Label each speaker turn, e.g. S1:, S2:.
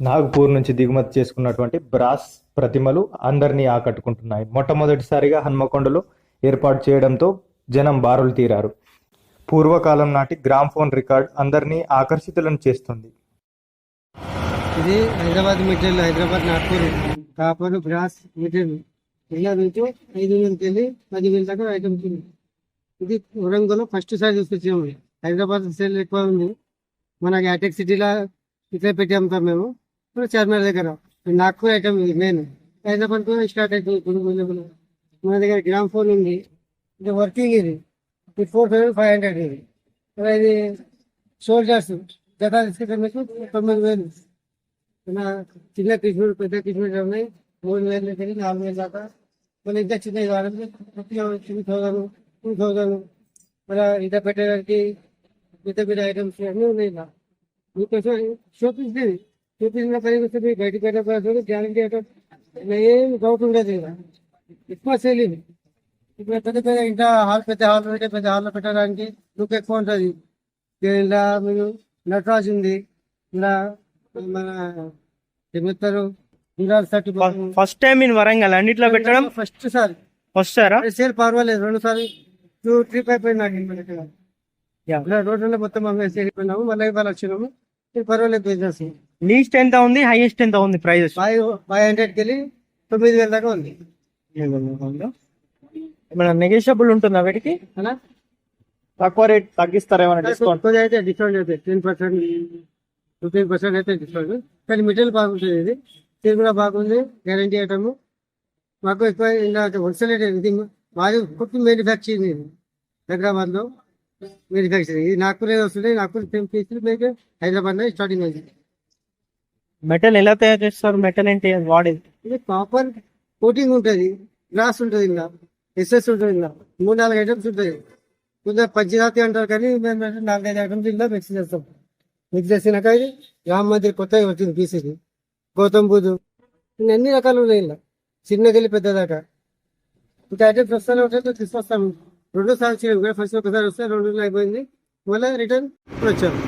S1: నాగ్పూర్ నుంచి దిగుమతి చేసుకున్నటువంటి బ్రాస్ ప్రతిమలు అందరినీ ఆకట్టుకుంటున్నాయి. మొట్టమొదటిసారిగా హన్మకొండలో ఏర్పాటు చేయడంతో జనం బారులు తీరారు. పూర్వకాలం నాటి గ్రామ్ఫోన్ రికార్డ్ అందరినీ ఆకర్షితులను చేస్తుంది.
S2: ఇది Hyderabad material Hyderabad Nagpur copper brass material. ఇలా నుంచి ఐదు వేలకి వెళ్ళి పది వేల దాకా ఐటమ్స్ ఇది వరంగల్లో ఫస్ట్ సారి తీసుకొచ్చాము హైదరాబాద్ సేల్ ఎక్కువ ఉంది. మనకి అటెక్ సిటీలో ఇట్లా పెట్టి అమ్ముతాం మేము. ఇప్పుడు చార్మినార్ దగ్గర. నాగ్పూర్ ఐటమ్ ఇది మెయిన్ హైదరాబాద్ కూడా స్టార్ట్ అవుతుంది ఇప్పుడు available. మన దగ్గర గ్రామ్ ఫోన్ ఉంది. ఇది వర్కింగ్ ఇది. ఇది ఫోర్ థౌసండ్ ఫైవ్ హండ్రెడ్ ఇది. మరి ఇది సోల్జర్స్ జత తీసుకుంటే మీకు తొమ్మిది వేలు. నా చిన్న కృష్ణుడు పెద్ద కృష్ణుడు ఉన్నాయి మూడు వేల నుంచి వెళ్ళి నాలుగు వేలు దాకా. మళ్ళీ ఇంకా చిన్న కావాలంటే త్రీ థౌసండ్ టూ థౌసండ్ మళ్ళీ ఇంత పెట్టడానికి పెద్ద పెద్ద ఐటమ్స్ అన్నీ ఉన్నాయి. ఇలా మీకోసం చూపించింది చూపించిన పని వస్తే మీకు బయట పెట్టకపోతే గ్యారంటీ ఐటమ్ ఏం డౌట్ ఉండదు ఎక్కువ సేల్ ఇది ఇప్పుడు పెద్ద పెద్ద ఇంత హాల్ పెద్ద హాల్ పెట్టే పెద్ద హాల్లో పెట్టడానికి లుక్ ఎక్కువ ఉంటుంది. ఇలా మీరు నటరాజ్ ఉంది. ఇలా మన చెప్తారు
S3: ఫస్ట్ టైం ఇన్ వరంగల్ అన్నిట్లో పెట్టడం?
S2: ఫస్ట్ సారి.
S3: వస్తారా
S2: సేల్ పర్వాలేదు రెండు సారి టూ ట్రిప్ అయిపోయింది నాకు రోడ్లలో మొత్తం అమ్మేసి వెళ్ళిపోయినాము మళ్ళీ ఇవాళ వచ్చినాము. పర్వాలేదు బిజినెస్
S3: లీస్ట్ ఎంత ఉంది హైయెస్ట్ ఎంత ఉంది ప్రైజెస్.
S2: ఫైవ్ ఫైవ్ హండ్రెడ్కి వెళ్ళి తొమ్మిది వేల దాకా ఉంది.
S3: మన నెగోషియబుల్ ఉంటుందా వీటికి? తక్కువ రేట్ తగ్గిస్తారా ఏమైనా డిస్కౌంట్
S2: అయితే డిస్కౌంట్ అయితే టెన్ పర్సెంట్ ఫిఫ్టీన్ పర్సెంట్ అయితే డిస్కౌంట్ కానీ మెటీరియల్ బాగుంటుంది ఇది. ఇది కూడా బాగుంది గ్యారంటీ ఐటమ్ మాకు ఎక్కువ ఇలా హోల్సేల్ ఇది. మాది కుట్టి మ్యానుఫ్యాక్చరింగ్ ఇది. హైదరాబాద్లో మ్యానుఫ్యాక్చరింగ్ ఇది నాగ్పూర్ వస్తుంది నాగ్పూర్ పీసులు మీకు హైదరాబాద్లో స్టార్టింగ్ అయింది.
S3: మెటల్ ఎలా తయారు చేస్తారు? మెటల్ ఏంటి? అది వాడేది?
S2: ఇది కాపర్ కోటింగ్ ఉంటుంది. గ్లాస్ ఉంటుంది ఇలా ఎస్ఎస్ ఉంటుంది ఇలా మూడు నాలుగు ఐటమ్స్ ఉంటాయి. కొంచెం పంచదాతి అంటారు కానీ మేము నాలుగైదు ఐటమ్స్ ఇలా మిక్స్ చేస్తాం. మిక్స్ చేసినాక ఇది రామ మందిర్ కొత్తగా వచ్చింది పీసీది గౌతమ్ బుద్ధు అన్ని రకాలు ఉన్నాయి ఇలా చిన్నకెళ్ళి పెద్దదాకా. ఇంకా ఐటమ్స్ వస్తానే ఉంటాయి. తీసుకొస్తాం. రెండు సార్లు చేయడం ఫస్ట్ ఒకసారి వస్తే రెండు రోజులు అయిపోయింది. మళ్ళీ రిటర్న్ వచ్చాము